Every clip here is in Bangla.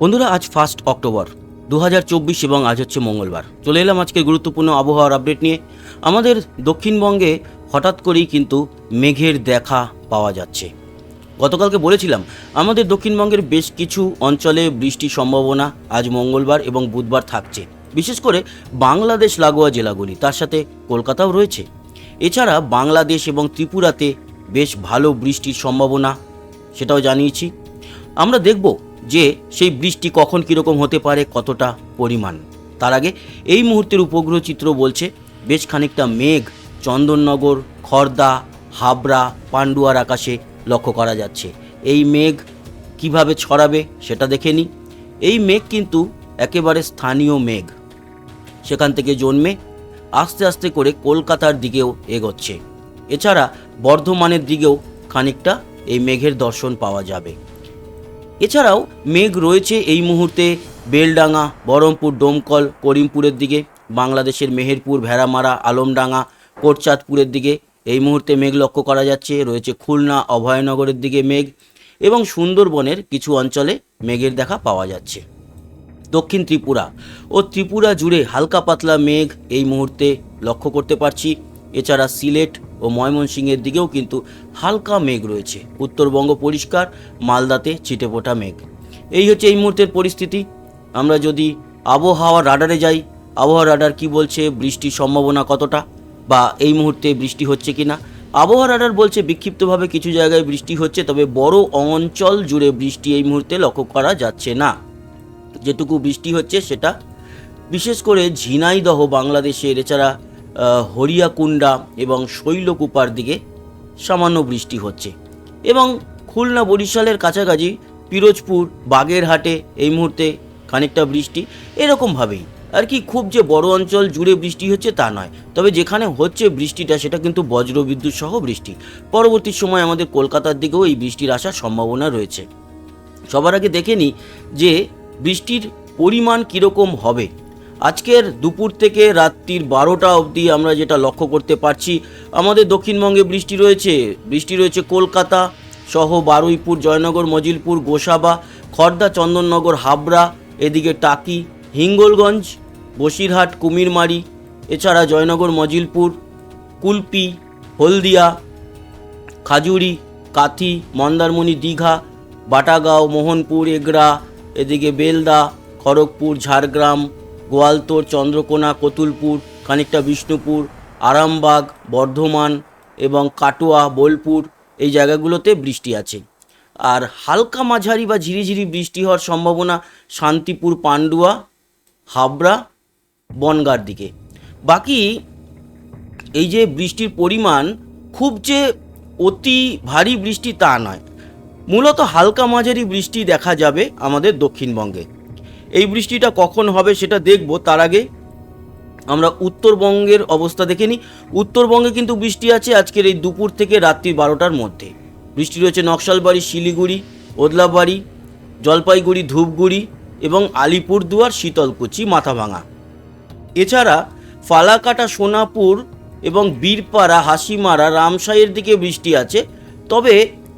বন্ধুরা, আজ ফার্স্ট অক্টোবর দু হাজার চব্বিশ এবং আজ হচ্ছে মঙ্গলবার। চলে এলাম আজকে গুরুত্বপূর্ণ আবহাওয়ার আপডেট নিয়ে। আমাদের দক্ষিণবঙ্গে হঠাৎ করেই কিন্তু মেঘের দেখা পাওয়া যাচ্ছে। গতকালকে বলেছিলাম, আমাদের দক্ষিণবঙ্গের বেশ কিছু অঞ্চলে বৃষ্টির সম্ভাবনা আজ মঙ্গলবার এবং বুধবার থাকছে। বিশেষ করে বাংলাদেশ লাগোয়া জেলাগুলি, তার সাথে কলকাতাও রয়েছে। এছাড়া বাংলাদেশ এবং ত্রিপুরাতে বেশ ভালো বৃষ্টির সম্ভাবনা, সেটাও জানিয়েছি। আমরা দেখব যে সেই বৃষ্টি কখন কীরকম হতে পারে, কতটা পরিমাণ। তার আগে এই মুহূর্তের উপগ্রহ চিত্র বলছে, বেশ খানিকটা মেঘ চন্দননগর, খর্দা, হাবড়া, পান্ডুয়ার আকাশে লক্ষ্য করা যাচ্ছে। এই মেঘ কীভাবে ছড়াবে সেটা দেখে নিই। এই মেঘ কিন্তু একেবারে স্থানীয় মেঘ। সেখান থেকে জন্মে আস্তে আস্তে করে কলকাতার দিকেও এগোচ্ছে। এছাড়া বর্ধমানের দিকেও খানিকটা এই মেঘের দর্শন পাওয়া যাবে। এছাড়াও মেঘ রয়েছে এই মুহূর্তে বেলডাঙ্গা, বহরমপুর, ডোমকল, করিমপুরের দিকে, বাংলাদেশের মেহেরপুর, ভেড়ামারা, আলমডাঙ্গা, কোটচাঁদপুরের দিকে। এই মুহূর্তে মেঘ লক্ষ্য করা যাচ্ছে, রয়েছে খুলনা, অভয়নগরের দিকে মেঘ এবং সুন্দরবনের কিছু অঞ্চলে মেঘের দেখা পাওয়া যাচ্ছে। দক্ষিণ ত্রিপুরা ও ত্রিপুরা জুড়ে হালকা পাতলা মেঘ এই মুহূর্তে লক্ষ্য করতে পারছি। এছাড়া সিলেট ও ময়মনসিংহের দিকেও কিন্তু হালকা মেঘ রয়েছে। উত্তরবঙ্গ পরিষ্কার, মালদাতে ছিটেফোঁটা মেঘ। এই হচ্ছে এই মুহূর্তের পরিস্থিতি। আমরা যদি আবহাওয়া রাডারে যাই, আবহাওয়া রাডার কি বলছে, বৃষ্টির সম্ভাবনা কতটা বা এই মুহূর্তে বৃষ্টি হচ্ছে কিনা? আবহাওয়া রাডার বলছে বিক্ষিপ্তভাবে কিছু জায়গায় বৃষ্টি হচ্ছে, তবে বড় অঞ্চল জুড়ে বৃষ্টি এই মুহূর্তে লক্ষ্য করা যাচ্ছে না। যেটুকু বৃষ্টি হচ্ছে সেটা, বিশেষ করে ঝিনাইদহ বাংলাদেশের, এছাড়া আহ, হরিয়াকুন্ডা এবং শৈলকুপার দিকে সামান্য বৃষ্টি হচ্ছে। এবং খুলনা বরিশালের কাছাকাছি পিরোজপুর বাগেরহাটে এই মুহূর্তে খানিকটা বৃষ্টি। এরকমভাবেই। আর কি খুব যে বড় অঞ্চল জুড়ে বৃষ্টি হচ্ছে তা নয়। তবে যেখানে হচ্ছে বৃষ্টিটা সেটা কিন্তু বজ্রবিদ্যুৎ সহ বৃষ্টি। পরবর্তী সময় আমাদের কলকাতার দিকেও এই বৃষ্টির আসার সম্ভাবনা রয়েছে। সবার আগে দেখে নিই যে বৃষ্টির পরিমাণ কীরকম হবে। আজকের দুপুর থেকে রাত্রির বারোটা অবধি আমরা যেটা লক্ষ্য করতে পারছি, আমাদের দক্ষিণবঙ্গে বৃষ্টি রয়েছে। বৃষ্টি রয়েছে কলকাতা সহ বারুইপুর, জয়নগর, মজিলপুর, গোসাবা, খর্দা, চন্দননগর, হাবড়া, এদিকে টাকি, হিঙ্গলগঞ্জ, বসিরহাট, কুমিরমারি, এছাড়া জয়নগর, মজিলপুর, কুলপি, হলদিয়া, খাজুরি, কাথি, মন্দারমণি, দীঘা, বাটাগাঁও, মোহনপুর এগরা এদিকে বেলদা, খড়গপুর, ঝাড়গ্রাম গোয়ালতোর চন্দ্রকোনা, কতুলপুর, খানিকটা বিষ্ণুপুর, আরামবাগ, বর্ধমান এবং কাটোয়া, বোলপুর এই জায়গাগুলোতে বৃষ্টি আছে। আর হালকা মাঝারি বা ঝিরিঝিরি বৃষ্টি হওয়ার সম্ভাবনা শান্তিপুর, পান্ডুয়া, হাবড়া, বনগার দিকে। বাকি এই যে বৃষ্টির পরিমাণ, খুব যে অতি ভারী বৃষ্টি তা নয়। মূলত হালকা মাঝারি বৃষ্টি দেখা যাবে আমাদের দক্ষিণবঙ্গে। এই বৃষ্টিটা কখন হবে সেটা দেখব, তার আগে আমরা উত্তরবঙ্গের অবস্থা দেখে নিই। উত্তরবঙ্গে কিন্তু বৃষ্টি আছে আজকের এই দুপুর থেকে রাত্রি বারোটার মধ্যে। বৃষ্টি রয়েছে নকশালবাড়ি, শিলিগুড়ি, ওদলাবাড়ি, জলপাইগুড়ি, ধূপগুড়ি এবং আলিপুরদুয়ার, শীতলকুচি মাথাভাঙা এছাড়া ফালাকাটা, সোনাপুর এবং বীরপাড়া, হাসিমারা, রামসাইয়ের দিকে বৃষ্টি আছে। তবে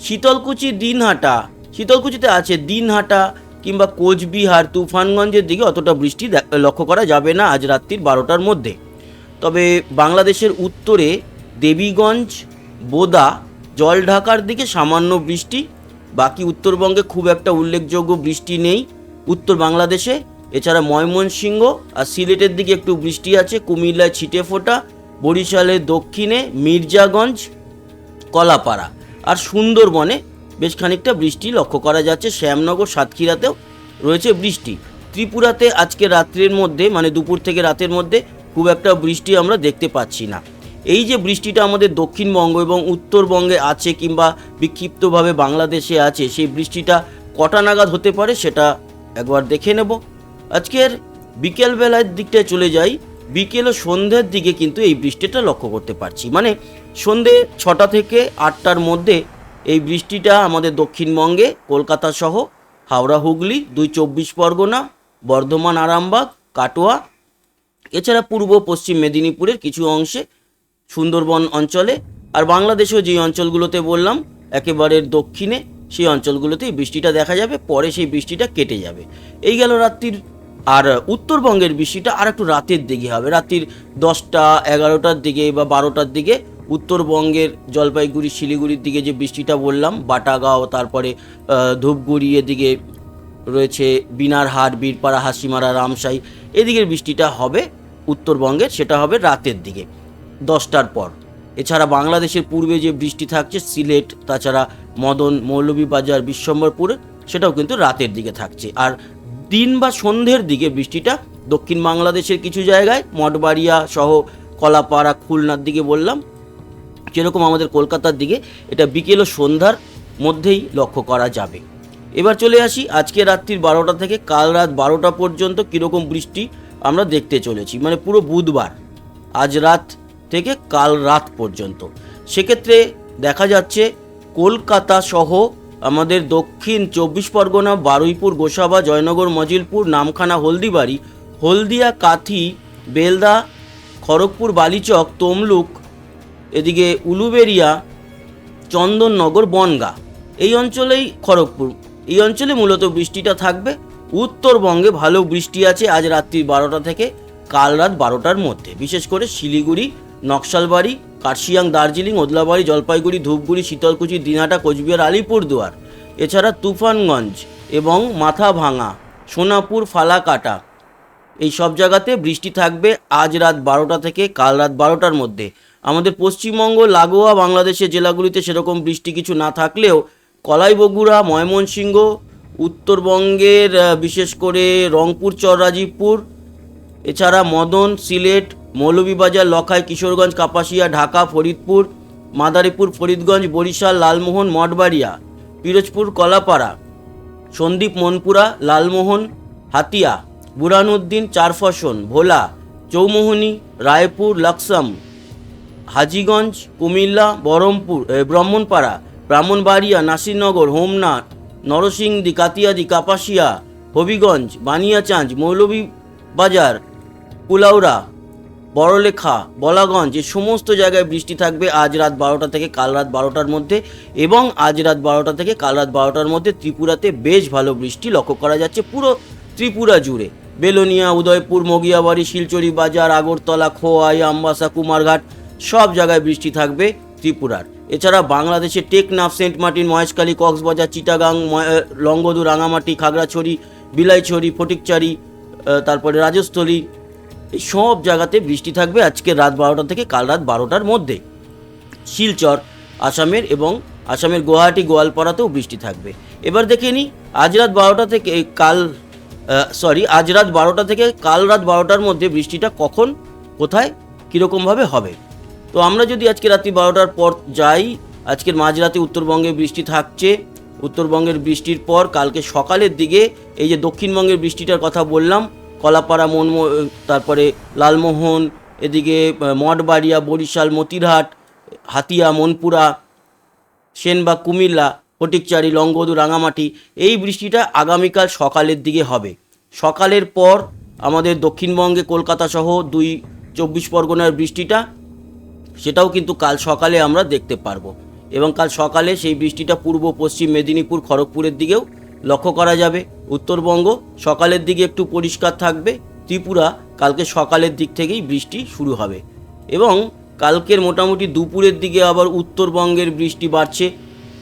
শীতলকুচি, দিনহাটা, শীতলকুচিতে আছে দিনহাটা কিংবা কোচবিহার তুফানগঞ্জের দিকে অতটা বৃষ্টি লক্ষ্য করা যাবে না আজ রাত্রির বারোটার মধ্যে। তবে বাংলাদেশের উত্তরে দেবীগঞ্জ, বোদা, জলঢাকার দিকে সামান্য বৃষ্টি, বাকি উত্তরবঙ্গে খুব একটা উল্লেখযোগ্য বৃষ্টি নেই। উত্তর বাংলাদেশে, এছাড়া ময়মনসিংহ আর সিলেটের দিকে একটু বৃষ্টি আছে, কুমিল্লায় ছিটে ফোটা, বরিশালের দক্ষিণে মির্জাগঞ্জ, কলাপাড়া আর সুন্দরবনে বেশ খানিকটা বৃষ্টি লক্ষ্য করা যাচ্ছে। শ্যামনগর সাতক্ষীরাতেও রয়েছে বৃষ্টি। ত্রিপুরাতে আজকে রাত্রের মধ্যে মানে দুপুর থেকে রাতের মধ্যে খুব একটা বৃষ্টি আমরা দেখতে পাচ্ছি না। এই যে বৃষ্টিটা আমাদের দক্ষিণবঙ্গ এবং উত্তরবঙ্গে আছে কিংবা বিক্ষিপ্তভাবে বাংলাদেশে আছে, সেই বৃষ্টিটা কটা নাগাদ হতে পারে সেটা একবার দেখে নেব। আজকের বিকেলবেলার দিকটায় চলে যাই। বিকেল ও সন্ধ্যের দিকে কিন্তু এই বৃষ্টিটা লক্ষ্য করতে পারছি। মানে সন্ধে ছটা থেকে আটটার মধ্যে এই বৃষ্টিটা আমাদের দক্ষিণবঙ্গে, কলকাতা সহ, হাওড়া, হুগলি, দুই চব্বিশ পরগনা, বর্ধমান, আরামবাগ, কাটোয়া, এছাড়া পূর্ব, পশ্চিম মেদিনীপুরের কিছু অংশে সুন্দরবন অঞ্চলে আর বাংলাদেশেও যে অঞ্চলগুলোতে বললাম, একেবারে দক্ষিণে সেই অঞ্চলগুলোতে এই বৃষ্টিটা দেখা যাবে, পরে সেই বৃষ্টিটা কেটে যাবে। এই গেল রাত্রির আর উত্তরবঙ্গের বৃষ্টিটা আর একটু রাতের দিকে হবে। রাত্রির দশটা, এগারোটার দিকে বা বারোটার দিকে উত্তরবঙ্গের জলপাইগুড়ি, শিলিগুড়ির দিকে যে বৃষ্টিটা বললাম, বাটাগাঁও, তারপরে ধূপগুড়ি, এদিকে রয়েছে বিনারহাট, বীরপাড়া, হাসিমারা, রামসাই। এদিকের বৃষ্টিটা হবে উত্তরবঙ্গের, সেটা হবে রাতের দিকে, দশটার পর। এছাড়া বাংলাদেশের পূর্বে যে বৃষ্টি থাকছে, সিলেট, তাছাড়া মদন, মৌলভীবাজার, বিশ্বম্বরপুরে, সেটাও কিন্তু রাতের দিকে থাকছে। আর দিন বা সন্ধ্যের দিকে বৃষ্টিটা দক্ষিণ বাংলাদেশের কিছু জায়গায়, মঠবাড়িয়া সহ কলাপাড়া, খুলনার দিকে বললাম যেরকম আমাদের কলকাতার দিকে এটা বিকেল ও সন্ধ্যার মধ্যেই লক্ষ্য করা যাবে। এবার চলে আসি আজকে রাত্রির বারোটা থেকে কাল রাত বারোটা পর্যন্ত কীরকম বৃষ্টি আমরা দেখতে চলেছি। মানে পুরো বুধবার, আজ রাত থেকে কাল রাত পর্যন্ত। সেক্ষেত্রে দেখা যাচ্ছে কলকাতা সহ আমাদের দক্ষিণ চব্বিশ পরগনা, বারুইপুর, গোসাবা, জয়নগর, মজিলপুর, নামখানা, হলদিবাড়ি, হলদিয়া, কাথি, বেলদা, খড়গপুর, বালিচক, তমলুক এদিকে উলুবেরিয়া, চন্দননগর, বনগা। এই অঞ্চলেই খড়গপুর। এই অঞ্চলে মূলত বৃষ্টিটা থাকবে। উত্তরবঙ্গে ভালো বৃষ্টি আছে আজ রাত্রি বারোটা থেকে কাল রাত বারোটার মধ্যে। বিশেষ করে শিলিগুড়ি, নকশালবাড়ি, কার্শিয়াং, দার্জিলিং, ওদলাবাড়ি, জলপাইগুড়ি, ধূপগুড়ি, শীতলকুচি দিনহাটা কোচবিহার, আলিপুরদুয়ার। এছাড়া তুফানগঞ্জ এবং মাথাভাঙা, সোনাপুর, ফালাকাটা, এই সব জায়গাতে বৃষ্টি থাকবে আজ রাত বারোটা থেকে কাল রাত বারোটার মধ্যে। আমাদের পশ্চিমবঙ্গ, লাগোয়া, বাংলাদেশের জেলাগুলিতে সেরকম বৃষ্টি কিছু না থাকলেও কলাই বগুড়া ময়মনসিংহ, উত্তরবঙ্গের বিশেষ করে রংপুর, চররাজীবপুর, এছাড়া মদন, সিলেট, মৌলভীবাজার, লখাই, কিশোরগঞ্জ, কাপাসিয়া, ঢাকা, ফরিদপুর, মাদারীপুর, ফরিদগঞ্জ, বরিশাল, লালমোহন, মঠবাড়িয়া, পিরোজপুর, কলাপাড়া, সন্দীপ, মনপুরা, লালমোহন, হাতিয়া বুরানুদ্দিন চারফসন, ভোলা, চৌমোহনী, রায়পুর, লাকসাম। হাজিগঞ্জ, কুমিল্লা, বহরমপুর ব্রাহ্মণপাড়া, ব্রাহ্মণবাড়িয়া, নাসিরনগর, হোমনাথ, নরসিংদী, কাতিয়াদি, কাপাসিয়া, হবিগঞ্জ বানিয়াচাঁজ মৌলভীবাজার, কুলাউড়া, বড়লেখা, বলাগঞ্জ এই সমস্ত জায়গায় বৃষ্টি থাকবে আজ রাত বারোটা থেকে কাল রাত বারোটার মধ্যে এবং আজ রাত বারোটা থেকে কাল রাত বারোটার মধ্যে ত্রিপুরাতে বেশ ভালো বৃষ্টি লক্ষ্য করা যাচ্ছে পুরো ত্রিপুরা জুড়ে। বেলোনিয়া, উদয়পুর, মগিয়াবাড়ি, শিলচরি বাজার, আগরতলা, খোয়াই, আমবাসা, কুমারঘাট সব জায়গায় বৃষ্টি থাকবে ত্রিপুরার। এছাড়া বাংলাদেশে টেকনাফ, সেন্ট মার্টিন মহেশখালী কক্সবাজার, চিটাগাং লংগদু রাঙামাটি, খাগড়াছড়ি, বিলাইছড়ি, ফটিকচারি তারপরে রাজস্থলী, এই সব জায়গাতে বৃষ্টি থাকবে আজকে রাত বারোটা থেকে কাল রাত বারোটার মধ্যে। শিলচর, আসামের এবং আসামের গুয়াহাটি, গোয়ালপাড়াতেও বৃষ্টি থাকবে। এবার দেখে নিই, আজ রাত বারোটা থেকে কাল সরি, আজ রাত বারোটা থেকে কাল রাত বারোটার মধ্যে বৃষ্টিটা কখন, কোথায়, কীরকমভাবে হবে? তো আমরা যদি আজকে রাত্রি বারোটার পর যাই, আজকের মাঝরাতে উত্তরবঙ্গে বৃষ্টি থাকছে। উত্তরবঙ্গের বৃষ্টির পর কালকে সকালের দিকে এই যে দক্ষিণবঙ্গের বৃষ্টিটার কথা বললাম, কলাপাড়া মন তারপরে লালমোহন, এদিকে মঠবাড়িয়া, বরিশাল, মতিরহাট, হাতিয়া, মনপুরা সেনবাগ কুমিল্লা, ফটিকচারি, লংগদু, রাঙামাটি, এই বৃষ্টিটা আগামীকাল সকালের দিকে হবে। সকালের পর আমাদের দক্ষিণবঙ্গে কলকাতা সহ দুই চব্বিশ পরগনার বৃষ্টিটা সেটাও কিন্তু কাল সকালে আমরা দেখতে পারব। এবং কাল সকালে সেই বৃষ্টিটা পূর্ব, পশ্চিম মেদিনীপুর, খড়গপুরের দিকেও লক্ষ্য করা যাবে। উত্তরবঙ্গ সকালের দিকে একটু পরিষ্কার থাকবে। ত্রিপুরা কালকে সকালের দিক থেকেই বৃষ্টি শুরু হবে। এবং কালকের মোটামুটি দুপুরের দিকে আবার উত্তরবঙ্গের বৃষ্টি বাড়ছে।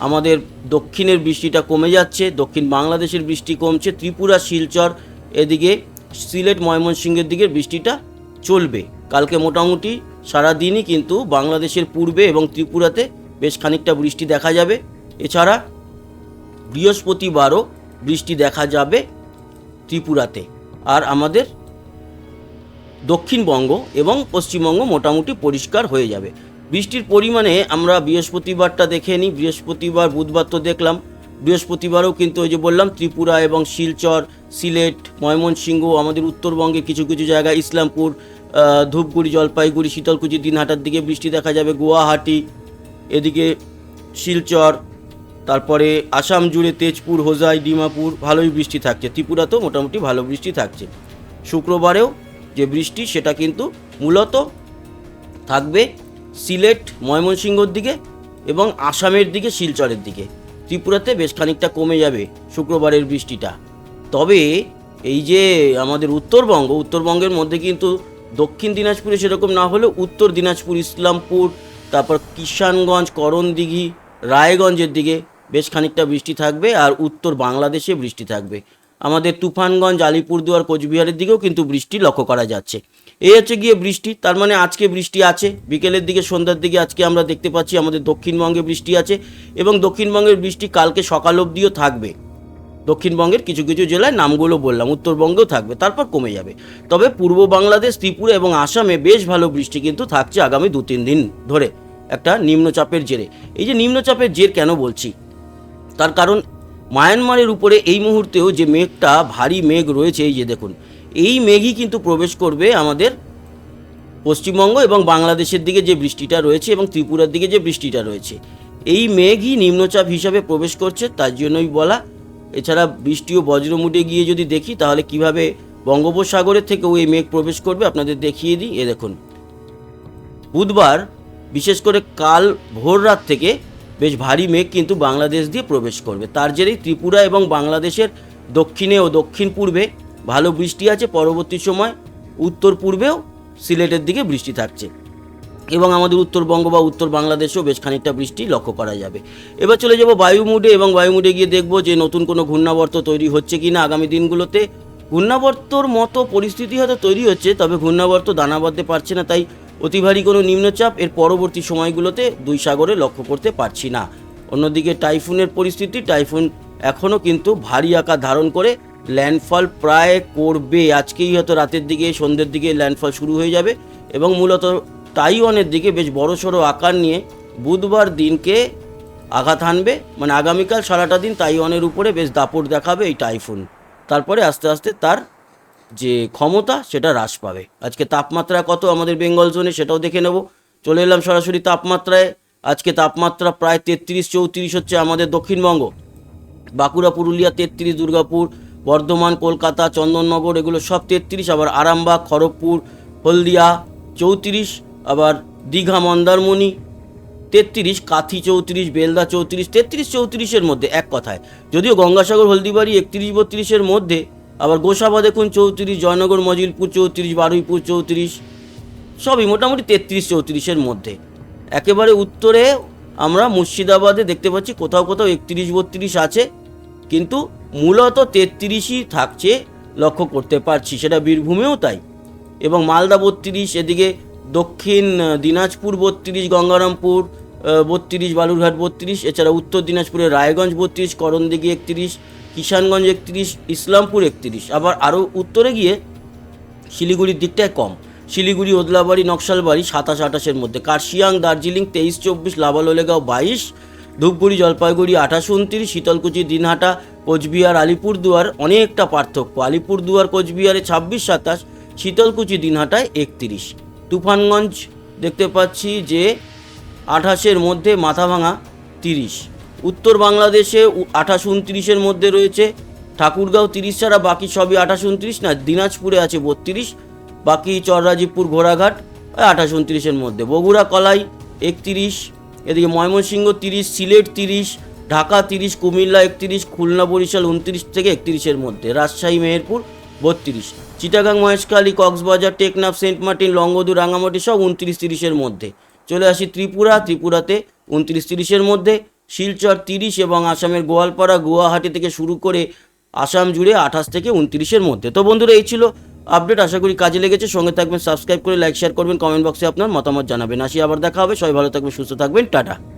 আমাদের দক্ষিণের বৃষ্টিটা কমে যাচ্ছে, দক্ষিণ বাংলাদেশের বৃষ্টি কমছে, ত্রিপুরা, শিলচর এদিকে, সিলেট, ময়মনসিংহের দিকে বৃষ্টিটা চলবে। কালকে মোটামুটি সারাদিনই কিন্তু বাংলাদেশের পূর্বে এবং ত্রিপুরাতে বেশ খানিকটা বৃষ্টি দেখা যাবে। এছাড়া বৃহস্পতিবারও বৃষ্টি দেখা যাবে ত্রিপুরাতে। আর আমাদের দক্ষিণবঙ্গ এবং পশ্চিমবঙ্গ মোটামুটি পরিষ্কার হয়ে যাবে। বৃষ্টির পরিমাণে আমরা বৃহস্পতিবারটা দেখে নিই। বৃহস্পতিবার, বুধবার তো দেখলাম। বৃহস্পতিবারও কিন্তু ওই যে বললাম, ত্রিপুরা এবং শিলচর, সিলেট, ময়মনসিংহ, আমাদের উত্তরবঙ্গে কিছু কিছু জায়গায় ইসলামপুর ধূপগুড়ি, জলপাইগুড়ি, শীতলকুচি, দিনহাটার দিকে বৃষ্টি দেখা যাবে, গুয়াহাটি, এদিকে শিলচর, তারপরে আসাম জুড়ে তেজপুর, হোজাই, ডিমাপুর, ভালোই বৃষ্টি থাকছে। ত্রিপুরাতেও মোটামুটি ভালো বৃষ্টি থাকছে। শুক্রবারেও যে বৃষ্টি, সেটা কিন্তু মূলত থাকবে সিলেট, ময়মনসিংহর দিকে এবং আসামের দিকে শিলচরের দিকে। ত্রিপুরাতে বেশ খানিকটা কমে যাবে শুক্রবারের বৃষ্টিটা। তবে এই যে আমাদের উত্তরবঙ্গ, উত্তরবঙ্গের মধ্যে কিন্তু দক্ষিণ দিনাজপুরে সেরকম না হলেও উত্তর দিনাজপুর, ইসলামপুর, তারপর কিষানগঞ্জ, করণদিঘি, রায়গঞ্জের দিকে বেশ খানিকটা বৃষ্টি থাকবে আর উত্তর বাংলাদেশে বৃষ্টি থাকবে। আমাদের তুফানগঞ্জ, আলিপুরদুয়ার, কোচবিহারের দিকেও কিন্তু বৃষ্টি লক্ষ্য করা যাচ্ছে। এই হচ্ছে গিয়ে বৃষ্টি, তার মানে আজকে বৃষ্টি আছে। বিকেলের দিকে, সন্ধ্যার দিকে আজকে আমরা দেখতে পাচ্ছি আমাদের দক্ষিণবঙ্গে বৃষ্টি আছে এবং দক্ষিণবঙ্গের বৃষ্টি কালকে সকাল অবধিও থাকবে। দক্ষিণবঙ্গের কিছু কিছু জেলায় নামগুলো বললাম, উত্তরবঙ্গেও থাকবে, তারপর কমে যাবে। তবে পূর্ব বাংলাদেশ, ত্রিপুরা এবং আসামে বেশ ভালো বৃষ্টি কিন্তু থাকছে আগামী দু তিন দিন ধরে, একটা নিম্নচাপের জেরে। এই যে নিম্নচাপের জের কেন বলছি? তার কারণ মায়ানমারের উপরে এই মুহূর্তেও যে মেঘটা, ভারী মেঘ রয়েছে, এই যে দেখুন, এই মেঘই কিন্তু প্রবেশ করবে আমাদের পশ্চিমবঙ্গ এবং বাংলাদেশের দিকে যে বৃষ্টিটা রয়েছে এবং ত্রিপুরার দিকে যে বৃষ্টিটা রয়েছে। এই মেঘই নিম্নচাপ হিসাবে প্রবেশ করছে, তার জন্যই বলা এছাড়া বৃষ্টি ও বজ্রমুটে গিয়ে যদি দেখি, তাহলে কীভাবে বঙ্গোপসাগরের থেকেও এই মেঘ প্রবেশ করবে আপনাদের দেখিয়ে দিই, এ দেখুন। বুধবার, বিশেষ করে কাল ভোর রাত থেকে বেশ ভারী মেঘ কিন্তু বাংলাদেশ দিয়ে প্রবেশ করবে। তার জেরেই ত্রিপুরা এবং বাংলাদেশের দক্ষিণে ও দক্ষিণ পূর্বে ভালো বৃষ্টি আছে, পরবর্তী সময় উত্তর পূর্বেও সিলেটের দিকে বৃষ্টি থাকছে। এবং আমাদের উত্তরবঙ্গ বা উত্তর বাংলাদেশেও বেশ খানিকটা বৃষ্টি লক্ষ্য করা যাবে। এবার চলে যাব বায়ুমুডে এবং বায়ুমুডে গিয়ে দেখব যে নতুন কোনো ঘূর্ণাবর্ত তৈরি হচ্ছে কি না আগামী দিনগুলোতে। ঘূর্ণাবর্তর মতো পরিস্থিতি হয়তো তৈরি হচ্ছে, তবে ঘূর্ণাবর্ত দানা বাঁধতে পারছে না, তাই অতি ভারী কোনো নিম্নচাপ এর পরবর্তী সময়গুলোতে দুই সাগরে লক্ষ্য করতে পারছি না। অন্যদিকে টাইফুনের পরিস্থিতি, টাইফুন এখনও কিন্তু ভারী আকার ধারণ করে ল্যান্ডফল প্রায় করবে। আজকেই হয়তো রাতের দিকে সন্ধ্যের দিকে ল্যান্ডফল শুরু হয়ে যাবে এবং মূলত তাইওয়ানের দিকে বেশ বড়সড় আকার নিয়ে বুধবার দিনকে আঘাত হানবে। মানে আগামীকাল সারাটা দিন তাইওয়ানের উপরে বেশ দাপট দেখাবে এই টাইফুন। তারপরে আস্তে আস্তে তার যে ক্ষমতা, সেটা হ্রাস পাবে। আজকে তাপমাত্রা কত আমাদের বেঙ্গল জোনে সেটাও দেখে নেব। চলে এলাম সরাসরি তাপমাত্রায়। আজকে তাপমাত্রা প্রায় তেত্রিশ চৌত্রিশ হচ্ছে আমাদের দক্ষিণবঙ্গ। বাঁকুড়া, পুরুলিয়া তেত্রিশ, দুর্গাপুর, বর্ধমান, কলকাতা, চন্দননগর, এগুলো সব তেত্রিশ। আবার আরামবাগ, খড়গপুর, হলদিয়া চৌত্রিশ। আবার দীঘা মন্দারমণি, তেত্রিশ, কাথি চৌত্রিশ, বেলদা চৌত্রিশ, তেত্রিশ চৌত্রিশের মধ্যে এক কথায়। যদিও গঙ্গাসাগর, হলদিবাড়ি একত্রিশ বত্রিশের মধ্যে, আবার গোসাবা দেখুন চৌত্রিশ, জয়নগর, মজিলপুর চৌত্রিশ, বারুইপুর চৌত্রিশ, সবই মোটামুটি তেত্রিশ চৌত্রিশের মধ্যে। একেবারে উত্তরে আমরা মুর্শিদাবাদে দেখতে পাচ্ছি, কোথাও কোথাও একত্রিশ বত্রিশ আছে, কিন্তু মূলত তেত্রিশই থাকছে, লক্ষ্য করতে পারছি, সেটা বীরভূমেও তাই। এবং মালদা বত্রিশ, এদিকে দক্ষিণ দিনাজপুর বত্রিশ, গঙ্গারামপুর বত্রিশ, বালুরঘাট বত্রিশ, এছাড়া উত্তর দিনাজপুরের রায়গঞ্জ বত্রিশ, করণদিঘি একত্রিশ, কিষানগঞ্জ একত্রিশ, ইসলামপুর একত্রিশ। আবার আরও উত্তরে গিয়ে শিলিগুড়ির দিকটায় কম। শিলিগুড়ি, ওদলাবাড়ি, নকশালবাড়ি সাতাশ, আঠাশের মধ্যে। কার্শিয়াং, দার্জিলিং তেইশ, চব্বিশ লাভালোলেগাঁও বাইশ, ধূপগুড়ি, জলপাইগুড়ি আঠাশ, উনত্রিশ, শীতলকুচি, দিনহাটা, কোচবিহার, আলিপুরদুয়ার অনেকটা পার্থক্য। আলিপুরদুয়ার, কোচবিহারে ছাব্বিশ, সাতাশ, শীতলকুচি, দিনহাটায় একত্রিশ। তুফানগঞ্জ দেখতে পাচ্ছি যে আঠাশের মধ্যে মাথাভাঙা তিরিশ। উত্তর বাংলাদেশে আঠাশ উনত্রিশের মধ্যে রয়েছে। ঠাকুরগাঁও তিরিশ ছাড়া বাকি সবই আঠাশ উনত্রিশ, না, দিনাজপুরে আছে বত্রিশ, বাকি চররাজীবপুর, ঘোড়াঘাট আঠাশ উনত্রিশের মধ্যে। বগুড়া, কলাই একত্রিশ, এদিকে ময়মনসিংহ তিরিশ, সিলেট তিরিশ, ঢাকা তিরিশ, কুমিল্লা একত্রিশ, খুলনা বরিশাল উনত্রিশ থেকে একত্রিশের মধ্যে। রাজশাহী, মেহেরপুর বত্রিশ। চিটাগাং মহেশখালী, কক্সবাজার, টেকনাফ, সেন্ট মার্টিন, লংগদু রাঙামাটি সব উনত্রিশ তিরিশের মধ্যে। চলে আসি ত্রিপুরা, ত্রিপুরাতে উনত্রিশ তিরিশের মধ্যে। শিলচর তিরিশ এবং আসামের গোয়ালপাড়া, গুয়াহাটি থেকে শুরু করে আসাম জুড়ে আঠাশ থেকে উনত্রিশের মধ্যে। তো বন্ধুরা, এই ছিল আপডেট। আশা করি কাজে লেগেছে। সঙ্গে থাকবেন, সাবস্ক্রাইব করে, লাইক, শেয়ার করবেন, কমেন্ট বক্সে আপনার মতামত জানাবেন। আসি, আবার দেখা হবে। সবাই ভালো থাকবেন, সুস্থ থাকবেন। টাটা।